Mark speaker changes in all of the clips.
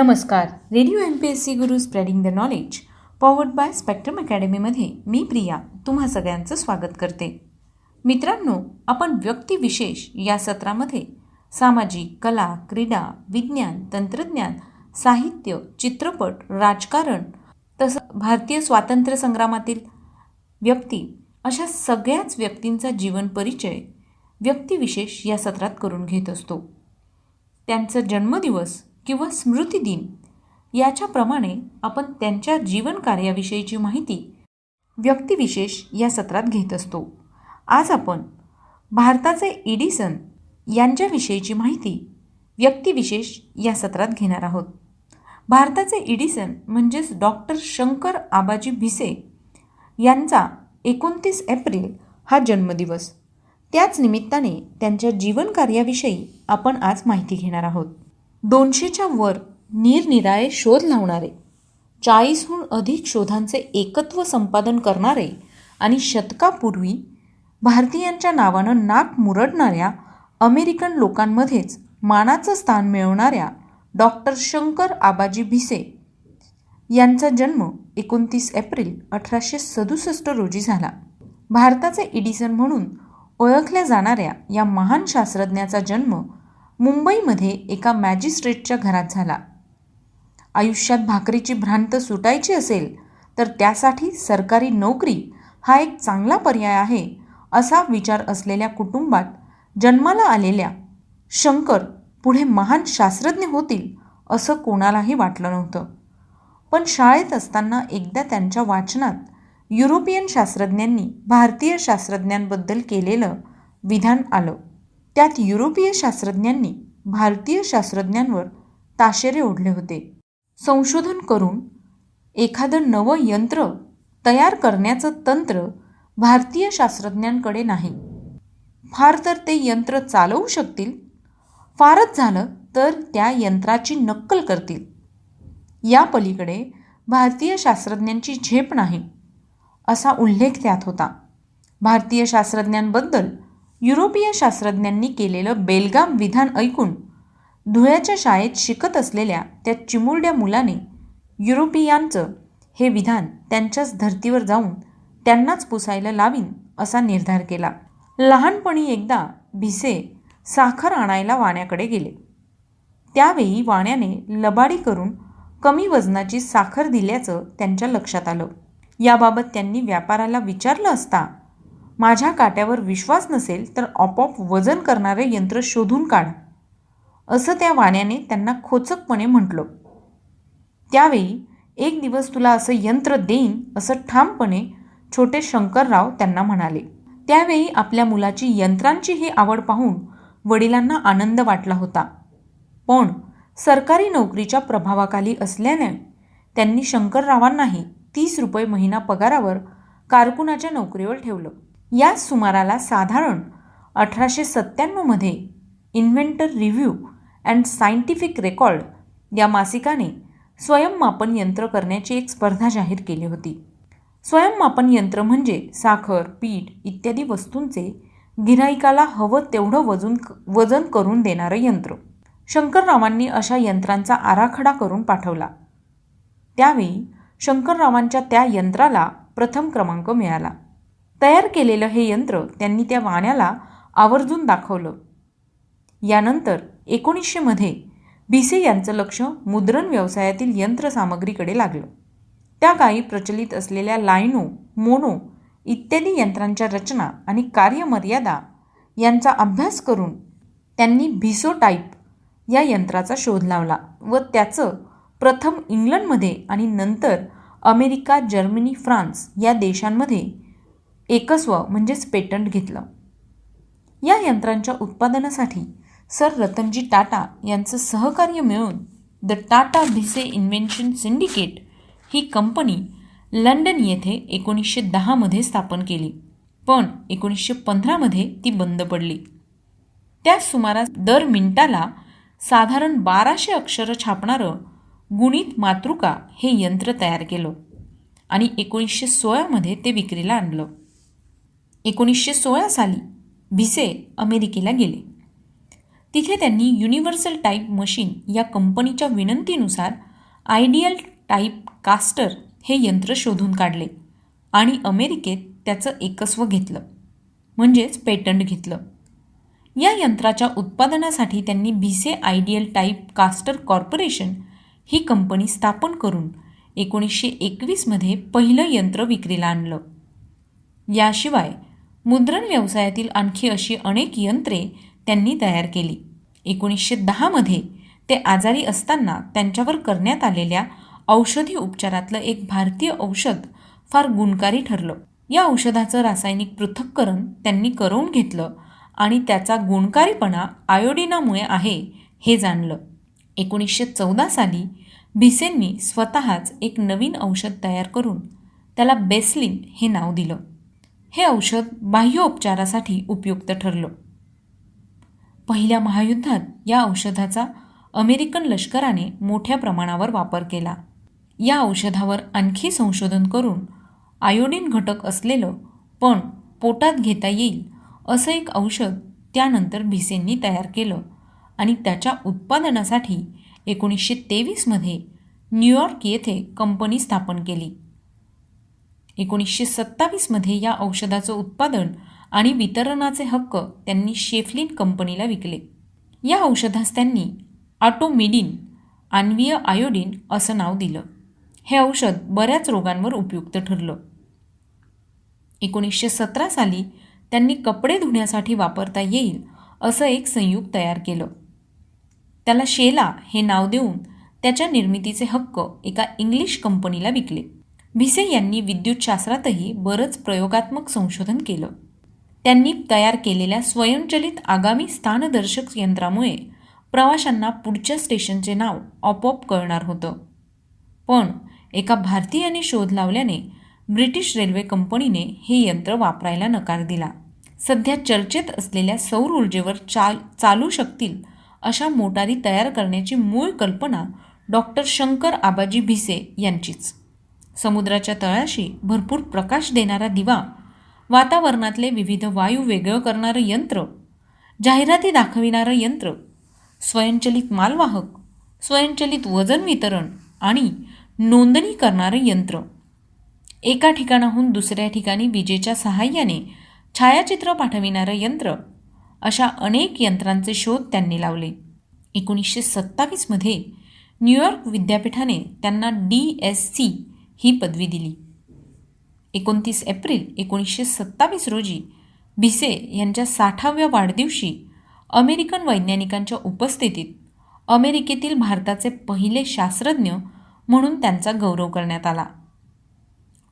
Speaker 1: नमस्कार. Radio M P S C Guru spreading the knowledge powered by Spectrum अकॅडमीमध्ये मी प्रिया तुम्हा सगळ्यांचं स्वागत करते. मित्रांनो आपण व्यक्तिविशेष या सत्रामध्ये सामाजिक कला क्रीडा विज्ञान तंत्रज्ञान साहित्य चित्रपट राजकारण तसं भारतीय स्वातंत्र्य संग्रामातील व्यक्ती अशा सगळ्याच व्यक्तींचा जीवन परिचय व्यक्तिविशेष या सत्रात करून घेत असतो. त्यांचा जन्मदिवस किंवा स्मृतिदिन याच्याप्रमाणे आपण त्यांच्या जीवन कार्याविषयीची माहिती व्यक्तिविशेष या सत्रात घेत असतो. आज आपण भारताचे एडिसन यांच्याविषयीची माहिती व्यक्तिविशेष या सत्रात घेणार आहोत. भारताचे एडिसन म्हणजेच डॉक्टर शंकर आबाजी भिसे यांचा एकोणतीस एप्रिल हा जन्मदिवस. त्याच निमित्ताने त्यांच्या जीवन कार्याविषयी आपण आज माहिती घेणार आहोत. दोनशेच्या वर निरनिराळे शोध लावणारे चाळीसहून अधिक शोधांचे एकत्व संपादन करणारे आणि शतकापूर्वी भारतीयांच्या नावानं नाक मुरडणाऱ्या अमेरिकन लोकांमध्येच मानाचं स्थान मिळवणाऱ्या डॉक्टर शंकर आबाजी भिसे यांचा जन्म एकोणतीस एप्रिल अठराशे सदुसष्ट रोजी झाला. भारताचे इडिसन म्हणून ओळखल्या जाणाऱ्या या महान शास्त्रज्ञाचा जन्म मुंबईमध्ये एका मॅजिस्ट्रेटच्या घरात झाला. आयुष्यात भाकरीची भ्रांत सुटायची असेल तर त्यासाठी सरकारी नोकरी हा एक चांगला पर्याय आहे असा विचार असलेल्या कुटुंबात जन्माला आलेल्या शंकर पुढे महान शास्त्रज्ञ होतील असं कोणालाही वाटलं नव्हतं. पण शाळेत असताना एकदा त्यांच्या वाचनात युरोपियन शास्त्रज्ञांनी भारतीय शास्त्रज्ञांबद्दल केलेलं विधान आलं. त्यात युरोपीय शास्त्रज्ञांनी भारतीय शास्त्रज्ञांवर ताशेरे ओढले होते. संशोधन करून एखादं नवं यंत्र तयार करण्याचं तंत्र भारतीय शास्त्रज्ञांकडे नाही. फार तर ते यंत्र चालवू शकतील. फारच झालं तर त्या यंत्राची नक्कल करतील. या पलीकडे भारतीय शास्त्रज्ञांची झेप नाही असा उल्लेख त्यात होता. भारतीय शास्त्रज्ञांबद्दल युरोपीय शास्त्रज्ञांनी केलेलं बेलगाम विधान ऐकून धुळ्याच्या शाळेत शिकत असलेल्या त्या चिमुरड्या मुलाने युरोपियांचं हे विधान त्यांच्याच धर्तीवर जाऊन त्यांनाच पुसायला लावीन असा निर्धार केला. लहानपणी एकदा भिसे साखर आणायला वाण्याकडे गेले. त्यावेळी वाण्याने लबाडी करून कमी वजनाची साखर दिल्याचं त्यांच्या लक्षात आलं. याबाबत त्यांनी व्यापाराला विचारलं असता माझ्या काट्यावर विश्वास नसेल तर आपोआप वजन करणारे यंत्र शोधून काढ. असं त्या वाण्याने त्यांना खोचकपणे म्हटलं. त्यावेळी एक दिवस तुला असं यंत्र देईन असं ठामपणे छोटे शंकरराव त्यांना म्हणाले. त्यावेळी आपल्या मुलाची यंत्रांची ही आवड पाहून वडिलांना आनंद वाटला होता. पण सरकारी नोकरीच्या प्रभावाखाली असल्याने त्यांनी शंकररावांनाही तीस रुपये महिना पगारावर कारकुनाच्या नोकरीवर ठेवलं. याच सुमाराला साधारण अठराशे सत्त्याण्णवमध्ये inventor review and scientific record या मासिकाने स्वयंमापन यंत्र करण्याची एक स्पर्धा जाहीर केली होती. स्वयंमापन यंत्र म्हणजे साखर पीठ इत्यादी वस्तूंचे गिराईकाला हवं तेवढं वजून वजन करून देणारं यंत्र. शंकररावांनी अशा यंत्रांचा आराखडा करून पाठवला. त्यावेळी शंकररावांच्या त्या यंत्राला प्रथम क्रमांक मिळाला. तयार केलेलं हे यंत्र त्यांनी त्या वाण्याला आवर्जून दाखवलं. यानंतर एकोणीसशेमध्ये भिसे यांचं लक्ष मुद्रण व्यवसायातील यंत्रसामग्रीकडे लागलं. त्या काळी प्रचलित असलेल्या लायनो मोनो इत्यादी यंत्रांच्या रचना आणि कार्यमर्यादा यांचा अभ्यास करून त्यांनी भिसो टाईप या यंत्राचा शोध लावला व त्याचं प्रथम इंग्लंडमध्ये आणि नंतर अमेरिका जर्मनी फ्रान्स या देशांमध्ये एकस्व म्हणजेच पेटंट घेतलं. या यंत्रांच्या उत्पादनासाठी सर रतनजी टाटा यांचं सहकार्य मिळून the Tata Bhise invention syndicate he company London येथे एकोणीसशे दहामध्ये स्थापन केली. पण एकोणीसशे पंधरामध्ये ती बंद पडली. त्याच सुमारास दर मिनिटाला साधारण बाराशे अक्षरं छापणारं गुणित मातृका हे यंत्र तयार केलं आणि एकोणीसशे सोळामध्ये ते विक्रीला आणलं. एकोणीसशे सोळा साली भिसे अमेरिकेला गेले. तिथे त्यांनी युनिव्हर्सल टाईप मशीन या कंपनीच्या विनंतीनुसार आयडियल टाईप कास्टर हे यंत्र शोधून काढले आणि अमेरिकेत त्याचं एकस्व घेतलं म्हणजेच पेटंट घेतलं. या यंत्राच्या उत्पादनासाठी त्यांनी Bhise ideal type caster corporation ही कंपनी स्थापन करून एकोणीसशे एकवीसमध्ये पहिलं यंत्र विक्रीला आणलं. याशिवाय मुद्रण व्यवसायातील आणखी अशी अनेक यंत्रे त्यांनी तयार केली. एकोणीसशे दहामध्ये ते आजारी असताना त्यांच्यावर करण्यात आलेल्या औषधी उपचारातलं एक भारतीय औषध फार गुणकारी ठरलं. या औषधाचं रासायनिक पृथक्करण त्यांनी करून घेतलं आणि त्याचा गुणकारीपणा आयोडिनामुळे आहे हे जाणलं. एकोणीसशे चौदा साली भिसेंनी स्वतःच एक नवीन औषध तयार करून त्याला बेस्लिन हे नाव दिलं. हे औषध बाह्योपचारासाठी उपयुक्त ठरलं. पहिल्या महायुद्धात या औषधाचा अमेरिकन लष्कराने मोठ्या प्रमाणावर वापर केला. या औषधावर आणखी संशोधन करून आयोडीन घटक असलेलं पण पोटात घेता येईल असं एक औषध त्यानंतर भिसेंनी तयार केलं आणि त्याच्या उत्पादनासाठी एकोणीसशे तेवीसमध्ये न्यूयॉर्क येथे कंपनी स्थापन केली. एकोणीसशे सत्तावीसमध्ये या औषधाचं उत्पादन आणि वितरणाचे हक्क त्यांनी शेफलिन कंपनीला विकले. या औषधास त्यांनी ऑटोमिडिन आण्वीय आयोडीन असं नाव दिलं. हे औषध बऱ्याच रोगांवर उपयुक्त ठरलं. एकोणीसशे सतरा साली त्यांनी कपडे धुण्यासाठी वापरता येईल असं एक संयुग तयार केलं. त्याला शेला हे नाव देऊन त्याच्या निर्मितीचे हक्क एका इंग्लिश कंपनीला विकले. भिसे यांनी विद्युतशास्त्रातही बरंच प्रयोगात्मक संशोधन केलं. त्यांनी तयार केलेल्या स्वयंचलित आगामी स्थानदर्शक यंत्रामुळे प्रवाशांना पुढच्या स्टेशनचे नाव आपोआप कळणार होतं. पण एका भारतीयाने शोध लावल्याने ब्रिटिश रेल्वे कंपनीने हे यंत्र वापरायला नकार दिला. सध्या चर्चेत असलेल्या सौर ऊर्जेवर चाल चालू शकतील अशा मोटारी तयार करण्याची मूळ कल्पना डॉक्टर शंकर आबाजी भिसे यांचीच. समुद्राच्या तळाशी भरपूर प्रकाश देणारा दिवा वातावरणातले विविध वायू वेगळं करणारं यंत्र जाहिराती दाखविणारं यंत्र स्वयंचलित मालवाहक स्वयंचलित वजन वितरण आणि नोंदणी करणारं यंत्र. एका ठिकाणाहून दुसऱ्या ठिकाणी विजेच्या सहाय्याने छायाचित्र पाठविणारं यंत्र अशा अनेक यंत्रांचे शोध त्यांनी लावले. एकोणीसशे सत्तावीसमध्ये न्यूयॉर्क विद्यापीठाने त्यांना डी एस सी ही पदवी दिली. एकोणतीस एप्रिल एकोणीसशे सत्तावीस रोजी भिसे यांच्या साठाव्या वाढदिवशी अमेरिकन वैज्ञानिकांच्या उपस्थितीत अमेरिकेतील भारताचे पहिले शास्त्रज्ञ म्हणून त्यांचा गौरव करण्यात आला.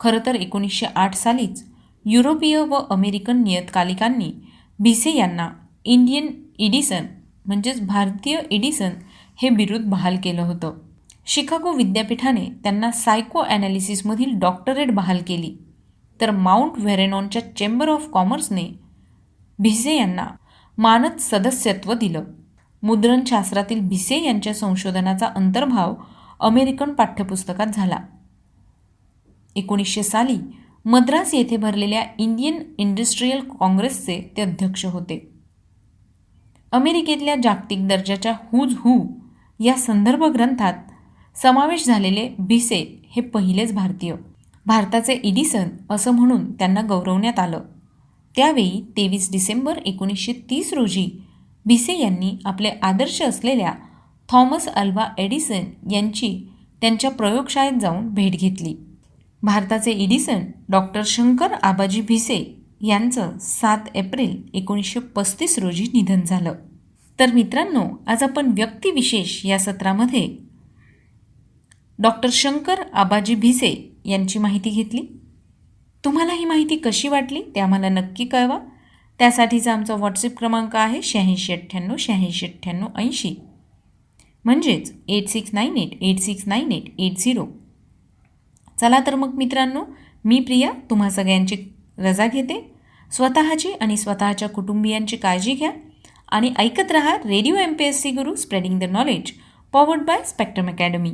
Speaker 1: खरं तर एकोणीसशे आठ सालीच युरोपीय व अमेरिकन नियतकालिकांनी भिसे यांना इंडियन इडिसन म्हणजेच भारतीय इडिसन हे बिरुद बहाल केलं होतं. शिकागो विद्यापीठाने त्यांना सायको ॲनालिसिसमधील डॉक्टरेट बहाल केली. तर माउंट व्हेरेनॉनच्या चेंबर ऑफ कॉमर्सने भिसे यांना मानद सदस्यत्व दिलं. मुद्रणशास्त्रातील भिसे यांच्या संशोधनाचा अंतर्भाव अमेरिकन पाठ्यपुस्तकात झाला. एकोणीसशे साली मद्रास येथे भरलेल्या इंडियन इंडस्ट्रीयल काँग्रेसचे ते अध्यक्ष होते. अमेरिकेतल्या जागतिक दर्जाच्या हुज हू या संदर्भ ग्रंथात समावेश झालेले भिसे हे पहिलेच भारतीय. भारताचे इडिसन असं म्हणून त्यांना गौरवण्यात आलं. त्यावेळी तेवीस डिसेंबर एकोणीसशे तीस रोजी भिसे यांनी आपले आदर्श असलेल्या थॉमस अल्वा एडिसन यांची त्यांच्या प्रयोगशाळेत जाऊन भेट घेतली. भारताचे इडिसन डॉक्टर शंकर आबाजी भिसे यांचं सात एप्रिल एकोणीसशे पस्तीस रोजी निधन झालं. तर मित्रांनो आज आपण व्यक्तिविशेष या सत्रामध्ये डॉक्टर शंकर आबाजी भिसे यांची माहिती घेतली. तुम्हाला ही माहिती कशी वाटली ते आम्हाला नक्की कळवा. त्यासाठीचा आमचा व्हॉट्सअप क्रमांक आहे शहाऐंशी अठ्ठ्याण्णव शहाऐंशी अठ्ठ्याण्णव ऐंशी. म्हणजेच eight six nine eight eight six nine eight eight zero. चला तर मग मित्रांनो मी प्रिया तुम्हा सगळ्यांची रजा घेते. स्वतःची आणि स्वतःच्या कुटुंबियांची काळजी घ्या आणि ऐकत रहा radio M P S C Guru spreading the knowledge powered by Spectrum academy.